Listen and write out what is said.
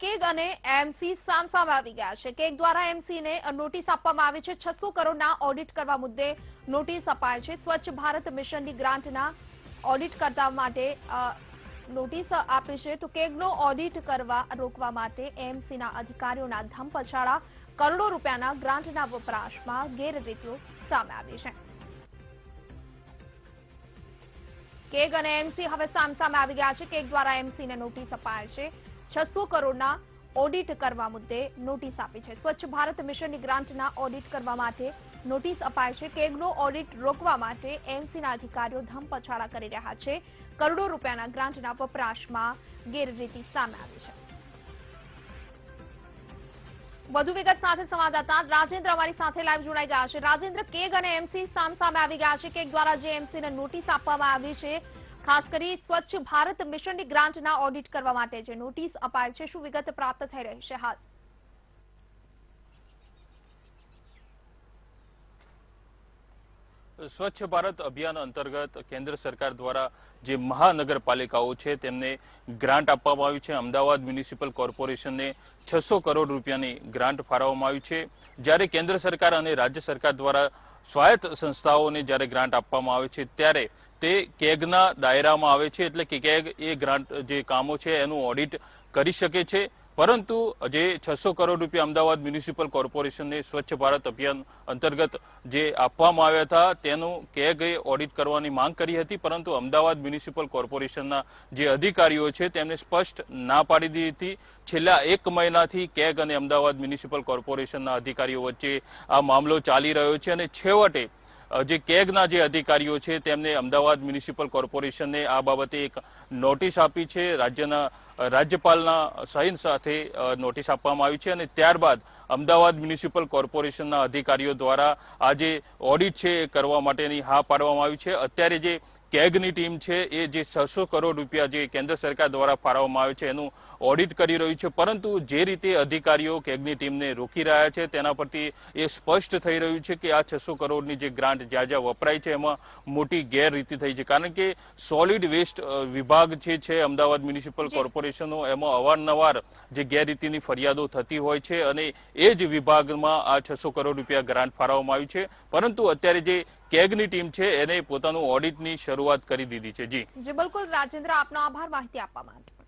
CAG અને MC સામસામે આવી ગયા છે. કેગ દ્વારા એમસીને નોટિસ આપવામાં આવી છે. છસો કરોડના ઓડિટ કરવા મુદ્દે નોટિસ અપાય છે. સ્વચ્છ ભારત મિશનની ગ્રાન્ટના ઓડિટ કરતા માટે નોટિસ આપી છે. તો કેગનો ઓડિટ કરવા, રોકવા માટે એમસીના અધિકારીઓના ધમપછાડા કરોડો રૂપિયાના ગ્રાન્ટના વપરાશમાં ગેરરીતિઓ સામે આવી છે. કેગ અને એમસી હવે સામસામે આવી ગયા છે. કેગ દ્વારા એમસીને નોટિસ અપાય છે. છસો કરોડના ઓડિટ કરવા મુદ્દે નોટિસ આપી છે. સ્વચ્છ ભારત મિશનની ગ્રાન્ટના ઓડિટ કરવા માટે નોટિસ અપાય છે. કેગનો ઓડિટ રોકવા માટે એમસીના અધિકારીઓ ધમપછાડા કરી રહ્યા છે. કરોડો રૂપિયાના ગ્રાન્ટના વપરાશમાં ગેરરીતિ સામે આવી છે. વધુ વિગત સાથે સંવાદદાતા રાજેન્દ્ર અમારી સાથે લાઈવ જોડાઈ ગયા છે. રાજેન્દ્ર, કેગ અને એમસી સામસામે આવી ગયા છે. કેગ દ્વારા જે એમસીને નોટિસ આપવામાં આવી છે ખાસ કરી સ્વચ્છ ભારત મિશનની ગ્રાન્ટના ઓડિટ કરવા માટે જે નોટિસ અપાય છે, શું વિગત પ્રાપ્ત થઈ રહી છે? હાલ સ્વચ્છ ભારત અભિયાન અંતર્ગત કેન્દ્ર સરકાર દ્વારા જે મહાનગરપાલિકાઓ છે, તેમને ગ્રાન્ટ આપવામાં આવી છે. અમદાવાદ મ્યુનિસિપલ કોર્પોરેશનને છસો કરોડ રૂપિયાની ગ્રાન્ટ ફાળવવામાં આવી છે. જ્યારે કેન્દ્ર સરકાર અને રાજ્ય સરકાર દ્વારા સ્વાયત્ત સંસ્થાઓને જ્યારે ગ્રાન્ટ આપવામાં આવે છે, ત્યારે તે કેગના દાયરામાં આવે છે. એટલે કે કેગ એ ગ્રાન્ટ જે કામો છે, એનું ઓડિટ કરી શકે છે. પરંતુ જે છસો કરોડ રૂપિયા અમદાવાદ મ્યુનિસિપલ કોર્પોરેશનને સ્વચ્છ ભારત અભિયાન અંતર્ગત જે આપવામાં આવ્યા હતા, તેનું કેગે ઓડિટ કરવાની માંગ કરી હતી, પરંતુ અમદાવાદ મ્યુનિસિપલ કોર્પોરેશનના જે અધિકારીઓ છે, તેમને સ્પષ્ટ ના પાડી દીધી હતી. છેલ્લા એક મહિનાથી કેગ અને અમદાવાદ મ્યુનિસિપલ કોર્પોરેશનના અધિકારીઓ વચ્ચે આ મામલો ચાલી રહ્યો છે અને છેવટે જે કેગના જે અધિકારીઓ છે, તેમને અમદાવાદ મ્યુનિસિપલ કોર્પોરેશનને આ બાબતે એક નોટિસ આપી છે. રાજ્યના રાજ્યપાલના સહીન સાથે નોટિસ આપવામાં આવી છે અને ત્યારબાદ અમદાવાદ મ્યુનિસિપલ કોર્પોરેશનના અધિકારીઓ દ્વારા આ જે ઓડિટ છે કરવા માટેની હા પાડવામાં આવી છે. અત્યારે જે કેગની ટીમ છે એ જે છસો કરોડ રૂપિયા જે કેન્દ્ર સરકાર દ્વારા ફાળવવામાં આવે છે એનું ઓડિટ કરી રહ્યું છે. પરંતુ જે રીતે અધિકારીઓ કેગની ટીમને રોકી રહ્યા છે તેના પરથી એ સ્પષ્ટ થઈ રહ્યું છે કે આ છસો કરોડની જે ગ્રાન્ટ જ્યાં જ્યાં વપરાય છે એમાં મોટી ગેરરીતિ થઈ છે. કારણ કે સોલિડ વેસ્ટ વિભાગ જે છે અમદાવાદ મ્યુનિસિપલ. કોર્પોરેશનો એમાં અવારનવાર જે ગેરરીતિની ફરિયાદો થતી હોય છે અને એ જ વિભાગમાં આ છસો કરોડ રૂપિયા ગ્રાન્ટ ફાળવવામાં આવી છે. પરંતુ અત્યારે જે કેગની ટીમ છે, એને પોતાનું ઓડિટની શરૂઆત કરી દીધી છે. જી, બિલકુલ. રાજેન્દ્ર, આપનો આભાર. માહિતી આપવા માટે.